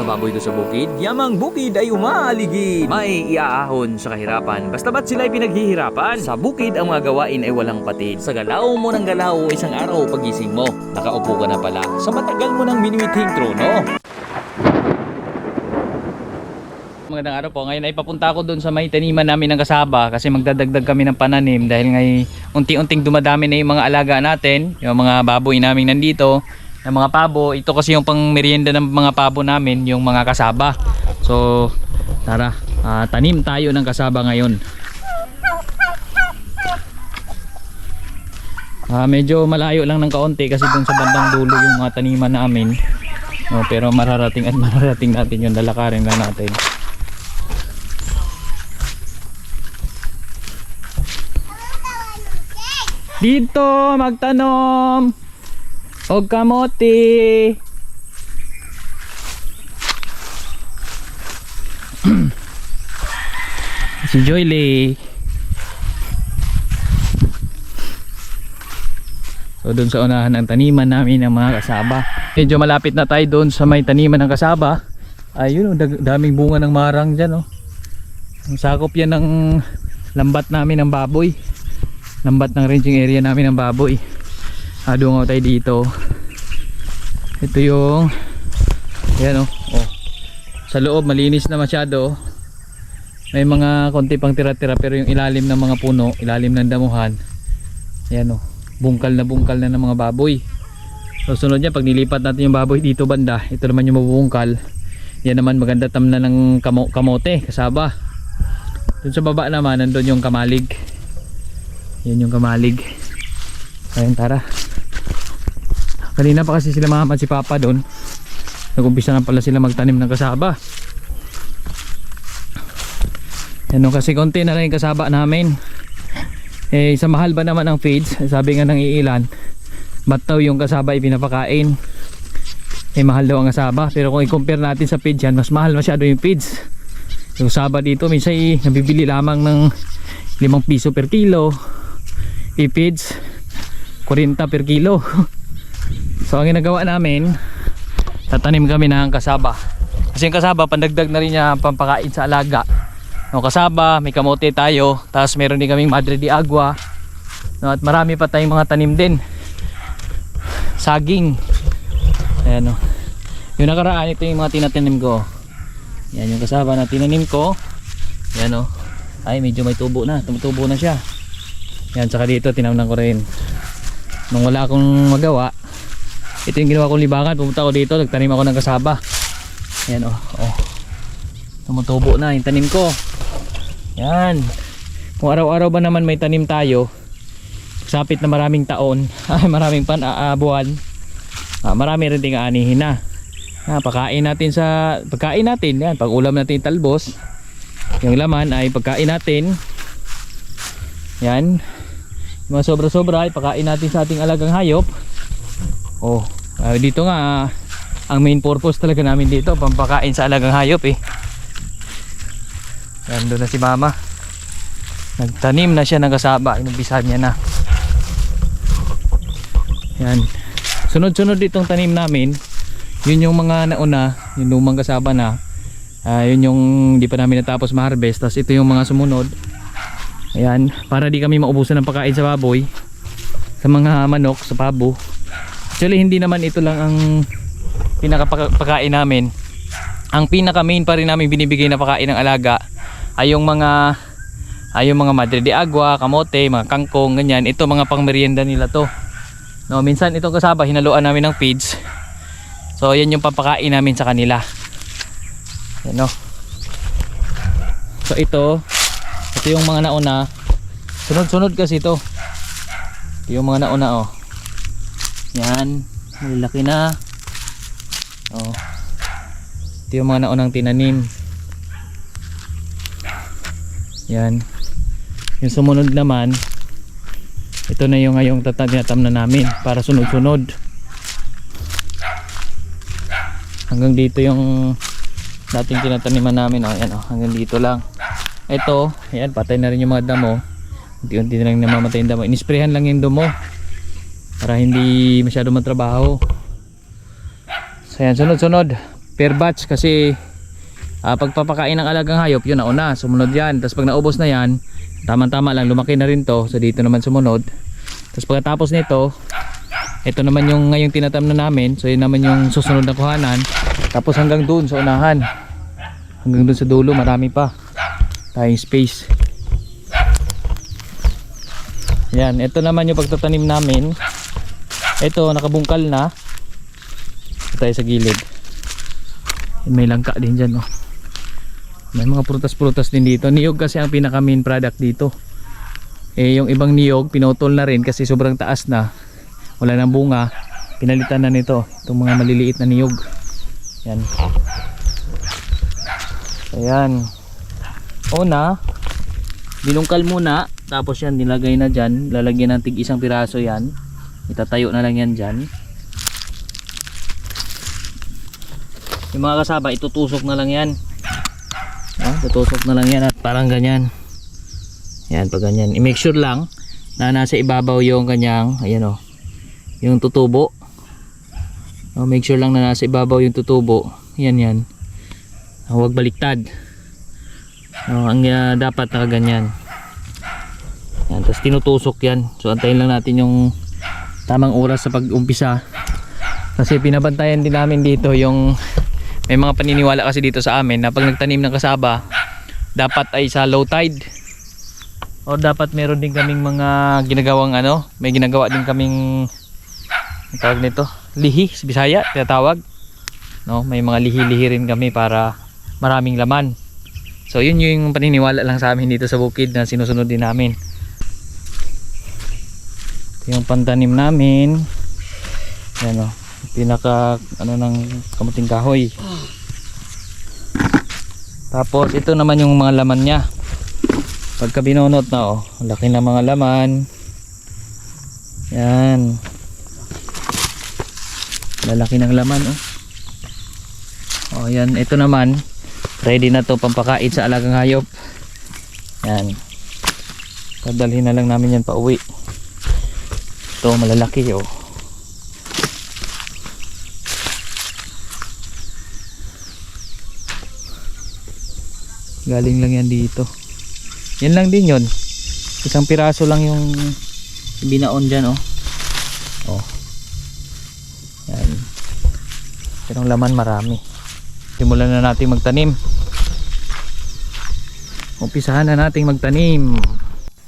sa baboy ko sa bukid? Yamang bukid ay umaaligid. May iaahon sa kahirapan. Basta ba't sila ay pinaghihirapan? Sa bukid ang mga gawain ay walang patid. Sa galaw mo ng galaw, isang araw pagising mo. Nakaupo ka na pala. Sa matagal mo ng minimithing trono. Magandang araw po. Ngayon ay papunta ako doon sa may taniman namin ng kasaba kasi magdadagdag kami ng pananim dahil ngay unti-unting dumadami na yung mga alaga natin, yung mga baboy namin nandito, yung mga pabo. Ito kasi yung pang merienda ng mga pabo namin, yung mga kasaba. So, tara, ah, tanim tayo ng kasaba ngayon. Ah, medyo malayo lang ng kaunti kasi doon sa bandang dulo yung mga taniman namin. No, pero mararating at mararating natin yung lalakarin lang natin. Dito magtanom og kamote. si Joyle. So doon sa unahan ng taniman namin ng mga kasaba. Medyo malapit na tayo doon sa may taniman ng kasaba. Ayun, oh, daming bunga ng marang dyan oh. Ang sakop yan ng lambat namin ng baboy lambat ng ranging area namin ng baboy ah, dungaw tayo dito. Ito yung ayan o oh. sa loob malinis na masyado may mga konti pang tira-tira pero yung ilalim ng mga puno ilalim ng damuhan ayan o bungkal na bungkal na ng mga baboy. So sunod niya pag nilipat natin yung baboy dito banda ito naman yung mabubungkal. Yan naman maganda tamna ng kamo kamote kasaba. Dun sa baba naman nandun yung kamalig. Yan yung kamalig. Ayun tara kanina pa kasi sila mama at si papa doon. Nagumpisa na pala sila magtanim ng kasaba. Yan o, kasi konti na lang yung kasaba namin. Eh sa mahal ba naman ang feeds? Sabi nga ng iilan ba't daw yung kasaba ay pinapakain eh mahal daw ang kasaba. Pero kung i-compare natin sa feeds yan mas mahal masyado yung feeds. Yung kasaba dito minsan eh, nabibili lamang ng 5 piso per kilo. Ipids 40 per kilo so ang ginagawa namin tatanim kami ng kasaba. Kasi yung kasaba pandagdag na rin niya pampakain sa alaga. No, kasaba may kamote tayo tapos meron din kaming madre di agua. No, at marami pa tayong mga tanim din. Saging. Ayan o yung nakaraan ito yung mga tinatanim ko. Yan yung kasaba na tinanim ko. Yan o ay medyo may tubo na. Tumutubo na siya. Yan, tsaka dito tinamnan ko rin. Nung wala akong magawa, ito yung ginawa kong libangan. Pumunta ako dito, nagtanim ako ng kasaba. Yan oh, oh. Tumutubo na yung tanim ko. Yan. Kung araw-araw ba naman may tanim tayo, sapit na maraming taon, ay maraming pan ah, buwan, ah, marami rin ting aanihin na. Ah, pagkain natin sa pagkain natin, yan, pag ulam natin talbos, yung laman ay pagkain natin. Yan. Yung mga sobra-sobra ay pakain natin sa ating alagang hayop. Oh, ah, dito nga ah, ang main purpose talaga namin dito pampakain sa alagang hayop eh. Yan doon na si mama. Nagtanim na siya ng kasaba, inumpisahan niya na. Yan. Sunod-sunod itong tanim namin. Yun yung mga nauna, yung lumang kasaba na. Ah, yun yung hindi pa namin natapos ma-harvest. Tapos ito yung mga sumunod. Ayan, para di kami maubusan ng pagkain sa baboy sa mga manok, sa pabo. Actually, hindi naman ito lang ang pinakapakain namin. Ang pinaka main pa rin namin binibigay na pagkain ng alaga ay yung mga ay yung mga madre de agua, kamote, mga kangkong, ganyan. Ito mga pang merienda nila to. No, minsan itong kasaba hinaluan namin ng feeds. So, yan yung papakain namin sa kanila. Yan no. So, ito ito yung mga nauna sunod-sunod kasi ito ito yung mga nauna oh yan. Malaki na. Oh. Ito yung mga naunang tinanim. Yan. Yung sumunod naman ito na yung ngayong tatanatam na namin para sunod-sunod. Hanggang dito yung dating tinataniman namin. Oh, yan, oh, hanggang dito lang. Ito, ayan, patay na rin yung mga damo. Unti-unti na lang namamatay yung damo. Inisprehan lang yung damo para hindi masyado matrabaho. So yan, sunod-sunod. per batch kasi ah, pagpapakain ng alagang hayop yun nauna sumunod yan. Tapos pag naubos na yan tamang tama lang lumaki na rin to. So dito naman sumunod. Tapos pagkatapos nito ito naman yung ngayong tinatam na namin. So yun naman yung susunod na kuhanan. Tapos hanggang doon sa unahan. Hanggang doon sa dulo marami pa tayong space. Yan ito naman yung pagtatanim namin ito nakabungkal na. Ito tayo sa gilid. May langka din dyan oh. may mga prutas-prutas din dito. Niyog kasi ang pinaka main product dito. Eh yung ibang niyog pinutol na rin kasi sobrang taas na. Wala nang bunga. Pinalitan na nito itong mga maliliit na niyog. Yan. Ayan. Una binungkal muna. Tapos yan nilagay na dyan. Lalagyan ng tig isang piraso yan itatayo na lang yan dyan. Yung mga kasaba itutusok na lang yan. Ah, tutusok na lang yan at parang ganyan. Yan pag ganyan. I-make sure lang na nasa ibabaw yung kanyang ayan o yung tutubo. Oh, make sure lang na nasa ibabaw yung tutubo. Yan yan. Ah, huwag baliktad. Oh, ang ah, dapat nakaganyan. Yan tapos tinutusok yan. So antayin lang natin yung tamang oras sa pag-umpisa. Kasi pinabantayan din namin dito yung may mga paniniwala kasi dito sa amin na pag nagtanim ng kasaba dapat ay sa low tide. O dapat meron din kaming mga ginagawang ano may ginagawa din kaming tawag nito lihi sa Bisaya tinatawag. No may mga lihi-lihi rin kami para maraming laman. So yun yung paniniwala lang sa amin dito sa bukid na sinusunod din namin yung pantanim namin. Yan o pinaka ano ng kamuting kahoy. Tapos ito naman yung mga laman nya pagka binunot na oh laki na mga laman. Yan lalaki ng laman oh. Oh yan ito naman ready na to pampakain sa alagang hayop. Yan padalhin na lang namin yan pa uwi ito malalaki oh. Galing lang yan dito. Yan lang din yon isang piraso lang yung binaon dyan oh. Oh. Yan. Pero laman marami. Simulan na natin magtanim. Umpisahan na nating magtanim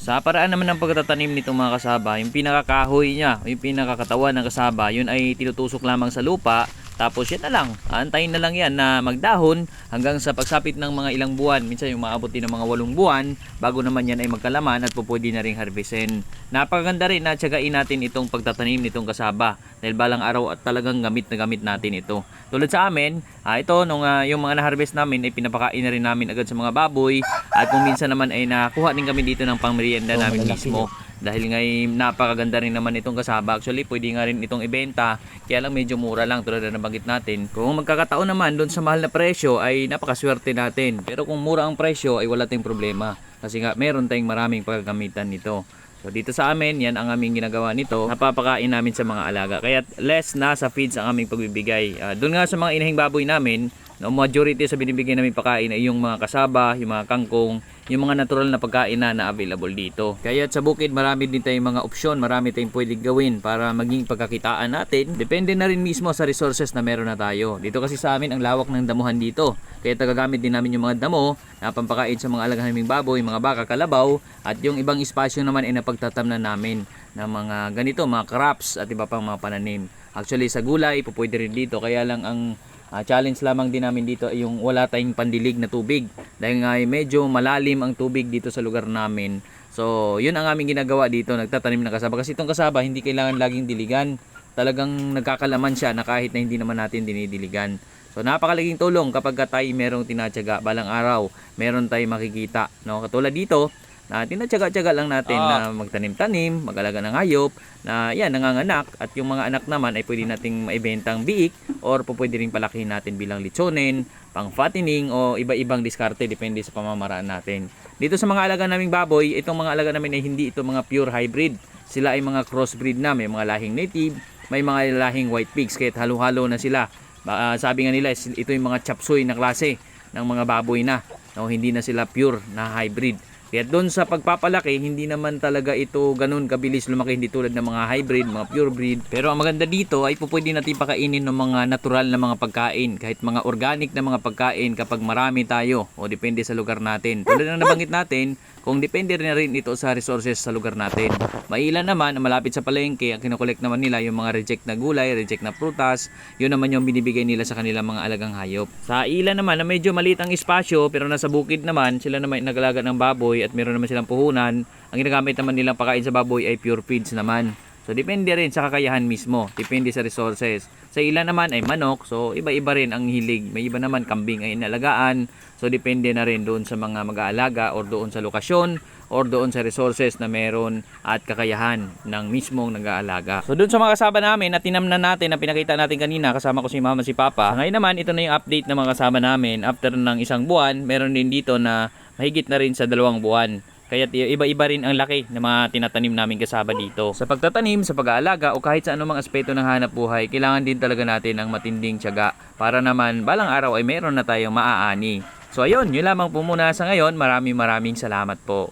sa paraan naman ng pagtatanim nitong mga kasaba, yung pinakakahoy niya, yung pinakakatawan ng kasaba, yun ay tinutusok lamang sa lupa. Tapos yan na lang, aantayin na lang yan na magdahon hanggang sa pagsapit ng mga ilang buwan. Minsan yung maabot din ng mga walong buwan bago naman yan ay magkalaman at pupwede na rin harvestin. Napakaganda rin na tiyagain natin itong pagtatanim nitong kasaba dahil balang araw at talagang gamit na gamit natin ito. Tulad sa amin, ah, ito nung ah, yung mga na-harvest namin ay pinapakain na rin namin agad sa mga baboy at kung minsan naman ay nakuha din kami dito ng pangmerienda Oh, namin mismo. Dahil ngay napakaganda rin naman itong kasaba. Actually, pwede nga rin itong ibenta. Kaya lang medyo mura lang tulad na nabanggit natin. Kung magkakataon naman doon sa mahal na presyo ay napakaswerte natin. Pero kung mura ang presyo ay wala tayong problema. Kasi nga meron tayong maraming pagkagamitan nito. So dito sa amin, yan ang aming ginagawa nito. Napapakain namin sa mga alaga. Kaya less na sa feeds ang aming pagbibigay. Ah, doon nga sa mga inahing baboy namin, no, majority sa binibigay namin pakain ay yung mga kasaba, yung mga kangkong, yung mga natural na pagkain na na available dito. Kaya sa bukid marami din tayong mga opsyon, marami tayong pwedeng gawin para maging pagkakitaan natin. Depende na rin mismo sa resources na meron na tayo. Dito kasi sa amin ang lawak ng damuhan dito. Kaya tagagamit din namin yung mga damo na pampakain sa mga alagang naming baboy, mga baka, kalabaw at yung ibang espasyo naman ay napagtatamnan namin ng mga ganito, mga crops at iba pang mga pananim. Actually sa gulay, po pwede rin dito. Kaya lang ang Ah, challenge lamang din namin dito ay yung wala tayong pandilig na tubig. Dahil nga medyo malalim ang tubig dito sa lugar namin. So yun ang aming ginagawa dito. Nagtatanim ng kasaba. Kasi itong kasaba hindi kailangan laging diligan. Talagang nagkakalaman siya na kahit na hindi naman natin dinidiligan. So napakalaking tulong kapag ka tayo merong tinatyaga. Balang araw meron tayong makikita no? Katulad dito na tinatyaga-tyaga lang natin na magtanim-tanim, mag-alaga ng hayop, na yan, nanganganak, at yung mga anak naman ay pwede nating maibentang biik, or po pwede rin palakihin natin bilang litsonin, pang fattening, o iba-ibang diskarte, depende sa pamamaraan natin. Dito sa mga alaga naming baboy, itong mga alaga namin ay hindi ito mga pure hybrid. Sila ay mga crossbreed na, may mga lahing native, may mga lahing white pigs, kahit halo-halo na sila. Ah, sabi nga nila, ito yung mga chapsuy na klase ng mga baboy na. No, hindi na sila pure na hybrid. Kaya doon sa pagpapalaki, hindi naman talaga ito ganun kabilis lumaki, hindi tulad ng mga hybrid, mga pure breed. Pero ang maganda dito ay po pwede natin pakainin ng mga natural na mga pagkain, kahit mga organic na mga pagkain kapag marami tayo o depende sa lugar natin. Tulad na nabanggit natin, kung depende na rin ito sa resources sa lugar natin. Mailan naman, malapit sa palengke, ang kinokolekt naman nila yung mga reject na gulay, reject na prutas, yun naman yung binibigay nila sa kanilang mga alagang hayop. Sa ilan naman na medyo maliit ang espasyo pero nasa bukid naman, sila naman nagalaga ng baboy at meron naman silang puhunan. Ang ginagamit naman nilang pakain sa baboy ay pure feeds naman. So depende rin sa kakayahan mismo, depende sa resources. Sa ilan naman ay manok, so iba-iba rin ang hilig. May iba naman kambing ay inalagaan. So depende na rin doon sa mga mag-aalaga or doon sa lokasyon or doon sa resources na meron at kakayahan ng mismong nag-aalaga. So doon sa mga kasama namin na tinamnan natin na pinakita natin kanina kasama ko si mama si papa. Ngayon naman ito na yung update ng mga kasama namin after ng isang buwan. Meron din dito na mahigit na rin sa dalawang buwan. Kaya iba-iba rin ang laki ng mga tinatanim namin kasaba dito. Sa pagtatanim, sa pag-aalaga o kahit sa anumang aspeto ng hanap buhay, kailangan din talaga natin ng matinding tiyaga para naman balang araw ay meron na tayong maaani. So ayun, yun lamang po muna sa ngayon. Maraming maraming salamat po.